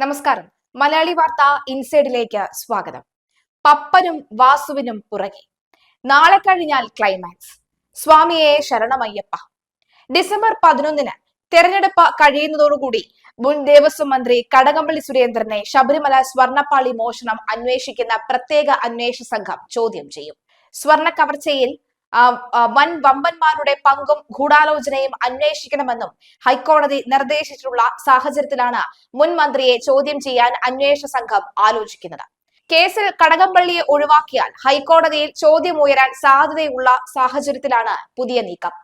നമസ്കാരം. മലയാളി വാർത്ത ഇൻസൈഡിലേക്ക് സ്വാഗതം. പപ്പനും വാസുവിനും പുറകെ. നാളെ കഴിഞ്ഞാൽ ക്ലൈമാക്സ് സ്വാമിയെ ശരണമയ്യപ്പ. ഡിസംബർ പതിനൊന്നിന് തെരഞ്ഞെടുപ്പ് കഴിയുന്നതോടുകൂടി മുൻ ദേവസ്വം മന്ത്രി കടകംപള്ളി സുരേന്ദ്രനെ ശബരിമല സ്വർണപ്പാളി മോഷണം അന്വേഷിക്കുന്ന പ്രത്യേക അന്വേഷണ സംഘം ചോദ്യം ചെയ്യും. സ്വർണ കവർച്ചയിൽ വൻ വമ്പന്മാരുടെ പങ്കും ഗൂഢാലോചനയും അന്വേഷിക്കണമെന്നും ഹൈക്കോടതി നിർദ്ദേശിച്ചിട്ടുള്ള സാഹചര്യത്തിലാണ് മുൻ മന്ത്രിയെ ചോദ്യം ചെയ്യാൻ അന്വേഷണ സംഘം ആലോചിക്കുന്നത്. കേസിൽ കടകംപള്ളിയെ ഒഴിവാക്കിയാൽ ഹൈക്കോടതിയിൽ ചോദ്യം ഉയരാൻ സാധ്യതയുള്ള സാഹചര്യത്തിലാണ് പുതിയ നീക്കം.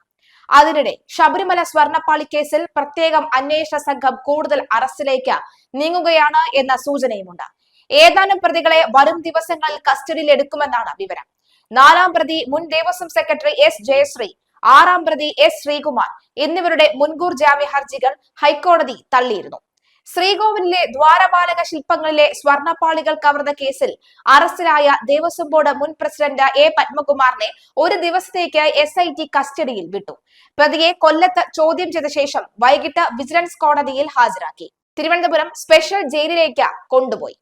അതിനിടെ ശബരിമല സ്വർണപ്പാളി കേസിൽ പ്രത്യേകം അന്വേഷണ സംഘം കൂടുതൽ അറസ്റ്റിലേക്ക് നീങ്ങുകയാണ് എന്ന സൂചനയുമുണ്ട്. ഏതാനും പ്രതികളെ വരും ദിവസങ്ങളിൽ കസ്റ്റഡിയിൽ എടുക്കുമെന്നാണ് വിവരം. നാലാം പ്രതി മുൻ ദേവസ്വം സെക്രട്ടറി എസ് ജയശ്രീ ആറാം പ്രതി എസ് ശ്രീകുമാർ എന്നിവരുടെ മുൻകൂർ ജാമ്യ ഹർജികൾ ഹൈക്കോടതി തള്ളിയിരുന്നു. ശ്രീകോവിലിലെ ദ്വാരപാലക ശില്പങ്ങളിലെ സ്വർണപ്പാളികൾ കവർന്ന കേസിൽ അറസ്റ്റിലായ ദേവസ്വം ബോർഡ് മുൻ പ്രസിഡന്റ് എ പത്മകുമാറിനെ ഒരു ദിവസത്തേക്ക് എസ് ഐ ടി കസ്റ്റഡിയിൽ വിട്ടു. പ്രതിയെ കൊല്ലത്ത് ചോദ്യം ചെയ്ത ശേഷം വൈകിട്ട് വിജിലൻസ് കോടതിയിൽ ഹാജരാക്കി. തിരുവനന്തപുരം സ്പെഷ്യൽ ജയിലിലേക്ക് കൊണ്ടുപോയി.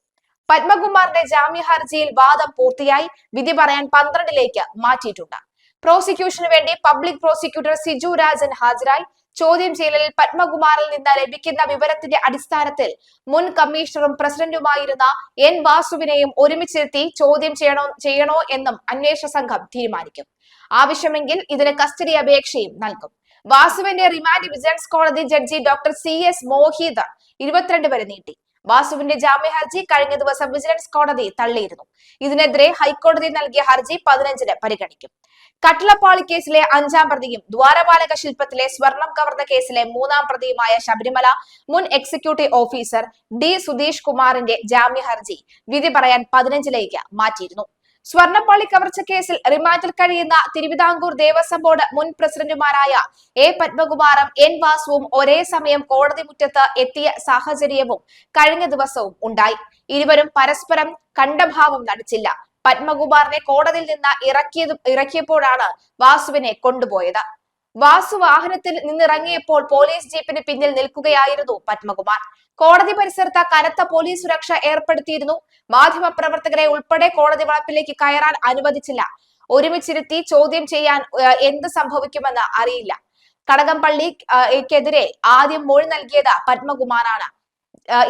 പത്മകുമാറിന്റെ ജാമ്യ ഹർജിയിൽ വാദം പൂർത്തിയായി. വിധി പറയാൻ പന്ത്രണ്ടിലേക്ക് മാറ്റിയിട്ടുണ്ട്. പ്രോസിക്യൂഷന് വേണ്ടി പബ്ലിക് പ്രോസിക്യൂട്ടർ സിജു രാജൻ ഹാജരായി. ചോദ്യം ചെയ്യലിൽ പത്മകുമാറിൽ നിന്ന് ലഭിക്കുന്ന വിവരത്തിന്റെ അടിസ്ഥാനത്തിൽ മുൻ കമ്മീഷണറും പ്രസിഡന്റുമായിരുന്ന എൻ വാസുവിനെയും ഒരുമിച്ചിരുത്തി ചോദ്യം ചെയ്യണോ ചെയ്യണോ എന്നും അന്വേഷണ സംഘം തീരുമാനിക്കും. ആവശ്യമെങ്കിൽ ഇതിന് കസ്റ്റഡി അപേക്ഷയും നൽകും. വാസുവിന്റെ റിമാൻഡ് വിജിലൻസ് കോടതി judge doctor C S Mohit ഇരുപത്തിരണ്ട് വരെ നീട്ടി. വാസുവിന്റെ ജാമ്യ ഹർജി കഴിഞ്ഞ ദിവസം വിജിലൻസ് കോടതി തള്ളിയിരുന്നു. ഇതിനെതിരെ ഹൈക്കോടതി നൽകിയ ഹർജി പതിനഞ്ചിന് പരിഗണിക്കും. കട്ടിളപ്പാളി കേസിലെ അഞ്ചാം പ്രതിയും ദ്വാരപാലക ശില്പത്തിലെ സ്വർണം കവർന്ന കേസിലെ മൂന്നാം പ്രതിയുമായ ശബരിമല മുൻ എക്സിക്യൂട്ടീവ് ഓഫീസർ ഡി സുധീഷ് കുമാറിന്റെ ജാമ്യ ഹർജി വിധി പറയാൻ പതിനഞ്ചിലേക്ക് മാറ്റിയിരുന്നു. സ്വർണപ്പാളി കവർച്ച കേസിൽ റിമാൻഡിൽ കഴിയുന്ന തിരുവിതാംകൂർ ദേവസ്വം ബോർഡ് മുൻ പ്രസിഡന്റുമാരായ എ പത്മകുമാറും എൻ വാസുവും ഒരേ സമയം കോടതി മുറ്റത്ത് എത്തിയ സാഹചര്യവും കഴിഞ്ഞ ദിവസവും ഉണ്ടായി. ഇരുവരും പരസ്പരം കണ്ടഭാവം നടിച്ചില്ല. പത്മകുമാറിനെ കോടതിയിൽ നിന്ന് ഇറക്കിയത് ഇറക്കിയപ്പോഴാണ് വാസുവിനെ കൊണ്ടുപോയത്. വാസു വാഹനത്തിൽ നിന്നിറങ്ങിയപ്പോൾ പോലീസ് ജീപ്പിന് പിന്നിൽ നിൽക്കുകയായിരുന്നു പത്മകുമാർ. കോടതി പരിസരത്ത് കനത്ത പോലീസ് സുരക്ഷ ഏർപ്പെടുത്തിയിരുന്നു. മാധ്യമ പ്രവർത്തകരെ ഉൾപ്പെടെ കോടതി വളപ്പിലേക്ക് കയറാൻ അനുവദിച്ചില്ല. ഒരുമിച്ചിരുത്തി ചോദ്യം ചെയ്യാൻ എന്ത് സംഭവിക്കുമെന്ന് അറിയില്ല. കടകംപള്ളിക്കെതിരെ ആദ്യം മൊഴി നൽകിയത് പത്മകുമാറാണ്.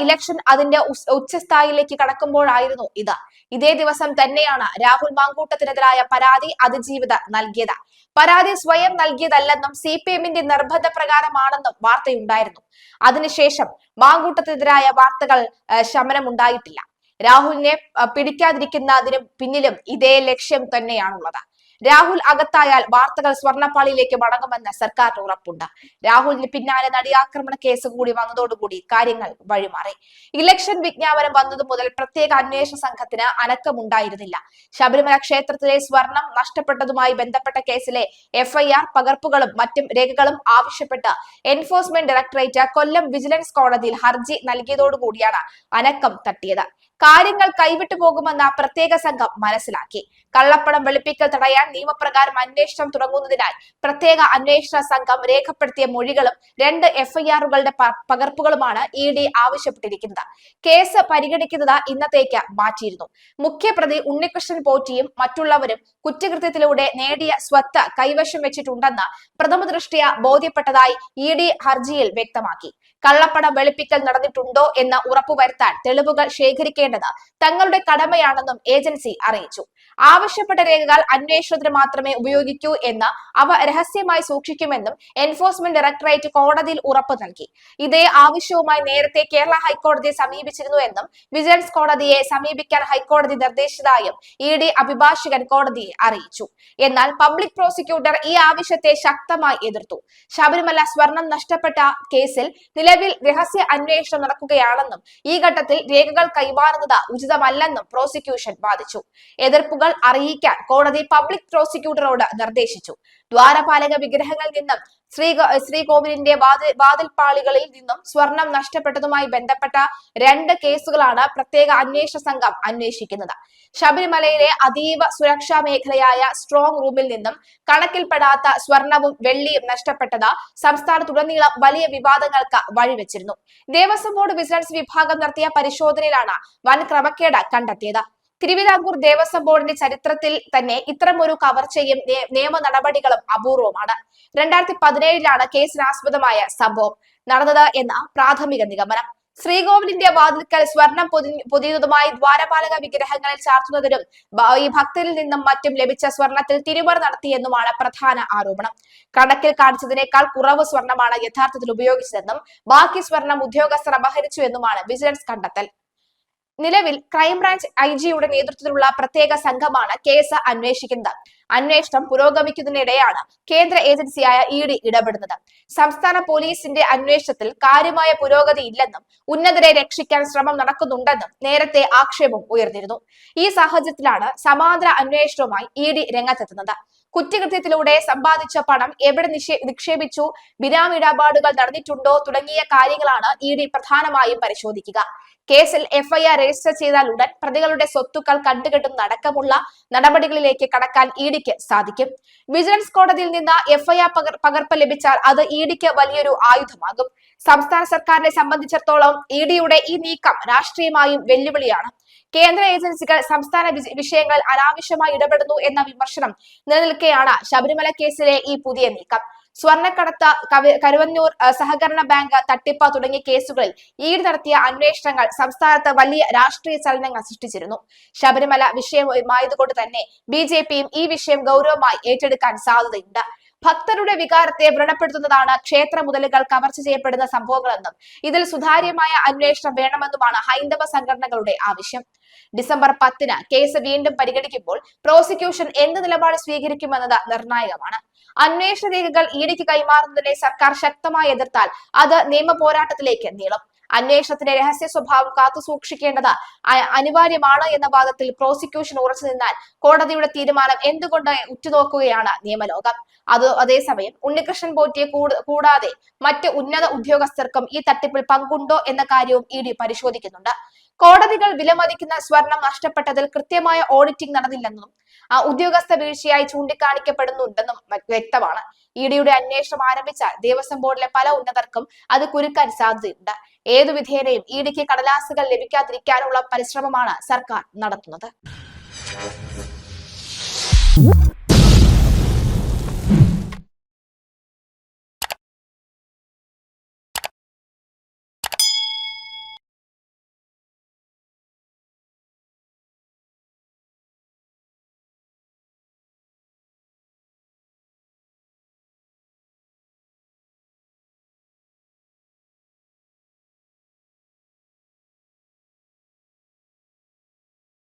ഇലക്ഷൻ അതിന്റെ ഉച്ചസ്ഥായിലേക്ക് കടക്കുമ്പോഴായിരുന്നു ഇത്. ഇതേ ദിവസം തന്നെയാണ് രാഹുൽ മാങ്കൂട്ടത്തിനെതിരായ പരാതി അതിജീവിത നൽകിയത്. പരാതി സ്വയം നൽകിയതല്ലെന്നും സി പി എമ്മിന്റെ നിർബന്ധ പ്രകാരമാണെന്നും വാർത്തയുണ്ടായിരുന്നു. അതിനുശേഷം മാങ്കൂട്ടത്തിനെതിരായ വാർത്തകൾ ശമനമുണ്ടായിട്ടില്ല. രാഹുലിനെ പിടിക്കാതിരിക്കുന്നതിന് പിന്നിലും ഇതേ ലക്ഷ്യം തന്നെയാണുള്ളത്. രാഹുൽ അകത്തായാൽ വാർത്തകൾ സ്വർണപ്പാളിയിലേക്ക് മടങ്ങുമെന്ന് സർക്കാർ ഉറപ്പുണ്ട്. രാഹുലിന് പിന്നാലെ നടിയാക്രമണ കേസ് കൂടി വന്നതോടുകൂടി കാര്യങ്ങൾ വഴിമാറി. ഇലക്ഷൻ വിജ്ഞാപനം വന്നതു മുതൽ പ്രത്യേക അന്വേഷണ സംഘത്തിന് അനക്കമുണ്ടായിരുന്നില്ല. ശബരിമല ക്ഷേത്രത്തിലെ സ്വർണം നഷ്ടപ്പെട്ടതുമായി ബന്ധപ്പെട്ട കേസിലെ എഫ്ഐആർ പകർപ്പുകളും മറ്റും രേഖകളും ആവശ്യപ്പെട്ട് എൻഫോഴ്സ്മെന്റ് ഡയറക്ടറേറ്റ് കൊല്ലം വിജിലൻസ് കോടതിയിൽ ഹർജി നൽകിയതോടുകൂടിയാണ് അനക്കം തട്ടിയത്. കാര്യങ്ങൾ കൈവിട്ടു പോകുമെന്ന പ്രത്യേക സംഘം മനസ്സിലാക്കി. കള്ളപ്പണം വെളുപ്പിക്കൽ തടയാൻ നിയമപ്രകാരം അന്വേഷണം തുടങ്ങുന്നതിനായി പ്രത്യേക അന്വേഷണ സംഘം രേഖപ്പെടുത്തിയ മൊഴികളും രണ്ട് എഫ്ഐആറുകളുടെ പകർപ്പുകളുമാണ് ഇ ഡി ആവശ്യപ്പെട്ടിരിക്കുന്നത്. കേസ് പരിഗണിക്കുന്നത് ഇന്നത്തേക്ക് മാറ്റിയിരുന്നു. മുഖ്യപ്രതി ഉണ്ണികൃഷ്ണൻ പോറ്റിയും മറ്റുള്ളവരും കുറ്റകൃത്യത്തിലൂടെ നേടിയ സ്വത്ത് കൈവശം വെച്ചിട്ടുണ്ടെന്ന് പ്രഥമദൃഷ്ടിയ ബോധ്യപ്പെട്ടതായി ഇ ഡി ഹർജിയിൽ വ്യക്തമാക്കി. കള്ളപ്പണം വെളുപ്പിക്കൽ നടന്നിട്ടുണ്ടോ എന്ന് ഉറപ്പുവരുത്താൻ തെളിവുകൾ ശേഖരിക്കേണ്ടത് തങ്ങളുടെ കടമയാണെന്നും ഏജൻസി അറിയിച്ചു. ആവശ്യപ്പെട്ട രേഖകൾ അന്വേഷണത്തിന് മാത്രമേ ഉപയോഗിക്കൂ എന്ന് അവ രഹസ്യമായി സൂക്ഷിക്കുമെന്നും എൻഫോഴ്സ്മെന്റ് ഡയറക്ടറേറ്റ് കോടതിയിൽ ഉറപ്പ് നൽകി. ഇതേ ആവശ്യവുമായി നേരത്തെ കേരള ഹൈക്കോടതിയെ സമീപിച്ചിരുന്നു എന്നും വിജിലൻസ് കോടതിയെ സമീപിക്കാൻ ഹൈക്കോടതി നിർദ്ദേശിച്ചതായും ഇ ഡി അഭിഭാഷകൻ കോടതിയെ അറിയിച്ചു. എന്നാൽ പബ്ലിക് പ്രോസിക്യൂട്ടർ ഈ ആവശ്യത്തെ ശക്തമായി എതിർത്തു. ശബരിമല സ്വർണം നഷ്ടപ്പെട്ട കേസിൽ നിലവിൽ രഹസ്യ അന്വേഷണം നടക്കുകയാണെന്നും ഈ ഘട്ടത്തിൽ രേഖകൾ കൈമാറുന്നത് ഉചിതമല്ലെന്നും പ്രോസിക്യൂഷൻ വാദിച്ചു. എതിർപ്പുകൾ അറിയിക്കാൻ കോടതി പബ്ലിക് പ്രോസിക്യൂട്ടറോട് നിർദ്ദേശിച്ചു. ദ്വാരപാലക വിഗ്രഹങ്ങളിൽ നിന്നും ശ്രീ ശ്രീകോവിലിന്റെ വാതിൽ പാളികളിൽ നിന്നും സ്വർണം നഷ്ടപ്പെട്ടതുമായി ബന്ധപ്പെട്ട രണ്ട് കേസുകളാണ് പ്രത്യേക അന്വേഷണ സംഘം അന്വേഷിക്കുന്നത്. ശബരിമലയിലെ അതീവ സുരക്ഷാ മേഖലയായ സ്ട്രോങ് റൂമിൽ നിന്നും കണക്കിൽപ്പെടാത്ത സ്വർണവും വെള്ളിയും നഷ്ടപ്പെട്ടത് സംസ്ഥാനത്തുടനീളം വലിയ വിവാദങ്ങൾക്ക് വഴിവെച്ചിരുന്നു. ദേവസ്വം ബോർഡ് വിജിലൻസ് വിഭാഗം നടത്തിയ പരിശോധനയിലാണ് വൻ ക്രമക്കേട് കണ്ടെത്തിയത്. തിരുവിതാംകൂർ ദേവസ്വം ബോർഡിന്റെ ചരിത്രത്തിൽ തന്നെ ഇത്തരമൊരു കവർച്ചയും നിയമ നടപടികളും അപൂർവമാണ്. രണ്ടായിരത്തി പതിനേഴിലാണ് കേസിനാസ്പദമായ സംഭവം നടന്നത് എന്ന പ്രാഥമിക നിഗമനം. ശ്രീകോവിലിന്റെ വാതിൽക്കൽ സ്വർണം പൊതി- പൊതിയുന്നതുമായി ദ്വാരപാലക വിഗ്രഹങ്ങളിൽ ചാർത്തുന്നതിനും ഈ ഭക്തരിൽ നിന്നും മറ്റും ലഭിച്ച സ്വർണത്തിൽ തിരുമറി നടത്തിയെന്നുമാണ് പ്രധാന ആരോപണം. കണക്കിൽ കാണിച്ചതിനേക്കാൾ കുറവ് സ്വർണമാണ് യഥാർത്ഥത്തിൽ ഉപയോഗിച്ചതെന്നും ബാക്കി സ്വർണം ഉദ്യോഗസ്ഥർ അപഹരിച്ചു എന്നുമാണ് വിജിലൻസ് കണ്ടെത്തൽ. നിലവിൽ ക്രൈംബ്രാഞ്ച് ഐ ജിയുടെ നേതൃത്വത്തിലുള്ള പ്രത്യേക സംഘമാണ് കേസ് അന്വേഷിക്കുന്നത്. അന്വേഷണം പുരോഗമിക്കുന്നതിനിടെയാണ് കേന്ദ്ര ഏജൻസിയായ ഇ ഡി ഇടപെടുന്നത്. സംസ്ഥാന പോലീസിന്റെ അന്വേഷണത്തിൽ കാര്യമായ പുരോഗതി ഇല്ലെന്നും ഉന്നതരെ രക്ഷിക്കാൻ ശ്രമം നടക്കുന്നുണ്ടെന്നും നേരത്തെ ആക്ഷേപം ഉയർന്നിരുന്നു. ഈ സാഹചര്യത്തിലാണ് സമാന്തര അന്വേഷണവുമായി ഇ ഡി രംഗത്തെത്തുന്നത്. കുറ്റകൃത്യത്തിലൂടെ സമ്പാദിച്ച പണം എവിടെ നിക്ഷേ- നിക്ഷേപിച്ചു ബിനാമിടപാടുകൾ നടന്നിട്ടുണ്ടോ തുടങ്ങിയ കാര്യങ്ങളാണ് ഇ ഡി പ്രധാനമായും പരിശോധിക്കുക. കേസിൽ എഫ്ഐആർ രജിസ്റ്റർ ചെയ്താൽ ഉടൻ പ്രതികളുടെ സ്വത്തുക്കൾ കണ്ടുകെട്ടും അടക്കമുള്ള നടപടികളിലേക്ക് കടക്കാൻ ഇഡിക്ക് ഡിക്ക് സാധിക്കും. വിജിലൻസ് കോടതിയിൽ നിന്ന് എഫ്ഐആർ പകർപ്പ് ലഭിച്ചാൽ അത് ഇഡിക്ക് ഡിക്ക് വലിയൊരു ആയുധമാകും. സംസ്ഥാന സർക്കാരിനെ സംബന്ധിച്ചിടത്തോളം ഇഡിയുടെ ഡിയുടെ ഈ നീക്കം രാഷ്ട്രീയമായും വെല്ലുവിളിയാണ്. കേന്ദ്ര ഏജൻസികൾ സംസ്ഥാന വിഷയങ്ങൾ അനാവശ്യമായി ഇടപെടുന്നു എന്ന വിമർശനം നിലനിൽക്കെയാണ് ശബരിമല കേസിലെ ഈ പുതിയ നീക്കം. സ്വർണക്കടത്ത് കരുവന്നൂർ സഹകരണ ബാങ്ക് തട്ടിപ്പ് തുടങ്ങിയ കേസുകളിൽ ഈട് നടത്തിയ അന്വേഷണങ്ങൾ സംസ്ഥാനത്ത് വലിയ രാഷ്ട്രീയ ചലനങ്ങൾ സൃഷ്ടിച്ചിരുന്നു. ശബരിമല വിഷയമായതുകൊണ്ട് തന്നെ ബി ഈ വിഷയം ഗൗരവമായി ഏറ്റെടുക്കാൻ സാധ്യതയുണ്ട്. ഭക്തരുടെ വികാരത്തെ വ്രണപ്പെടുത്തുന്നതാണ് ക്ഷേത്ര മുതലുകൾ കവർച്ച ചെയ്യപ്പെടുന്ന സംഭവങ്ങളെന്നും ഇതിൽ സുതാര്യമായ അന്വേഷണം വേണമെന്നുമാണ് ഹൈന്ദവ സംഘടനകളുടെ ആവശ്യം. ഡിസംബർ പത്തിന് കേസ് വീണ്ടും പരിഗണിക്കുമ്പോൾ പ്രോസിക്യൂഷൻ എന്ത് നിലപാട് സ്വീകരിക്കുമെന്നത് നിർണായകമാണ്. അന്വേഷണ രേഖകൾ ഇഡിക്ക് കൈമാറുന്നതിനെ സർക്കാർ ശക്തമായി എതിർത്താൽ അത് നിയമ പോരാട്ടത്തിലേക്ക് നീളും. അന്വേഷണത്തിന്റെ രഹസ്യ സ്വഭാവം കാത്തു സൂക്ഷിക്കേണ്ടത് അനിവാര്യമാണ് എന്ന വാദത്തിൽ പ്രോസിക്യൂഷൻ ഉറച്ചു നിന്നാൽ കോടതിയുടെ തീരുമാനം എന്തുകൊണ്ട് ഉറ്റുനോക്കുകയാണ് നിയമലോകം. അത് അതേസമയം ഉണ്ണികൃഷ്ണൻ പോറ്റിയെ കൂടാതെ മറ്റ് ഉന്നത ഉദ്യോഗസ്ഥർക്കും ഈ തട്ടിപ്പിൽ പങ്കുണ്ടോ എന്ന കാര്യവും ഇ ഡി പരിശോധിക്കുന്നുണ്ട്. കോടതികൾ വിലമതിക്കുന്ന സ്വർണം നഷ്ടപ്പെട്ടതിൽ കൃത്യമായ ഓഡിറ്റിംഗ് നടന്നില്ലെന്നും ആ ഉദ്യോഗസ്ഥ വീഴ്ചയായി ചൂണ്ടിക്കാണിക്കപ്പെടുന്നുണ്ടെന്നും വ്യക്തമാണ്. ഇഡിയുടെ ഡിയുടെ അന്വേഷണം ആരംഭിച്ചാൽ ദേവസ്വം ബോർഡിലെ പല ഉന്നതർക്കും അത് കുരുക്കാൻ സാധ്യതയുണ്ട്. ഏതു വിധേനയും ഇഡിക്ക് കടലാസുകൾ ലഭിക്കാതിരിക്കാനുള്ള പരിശ്രമമാണ് സർക്കാർ നടത്തുന്നത്.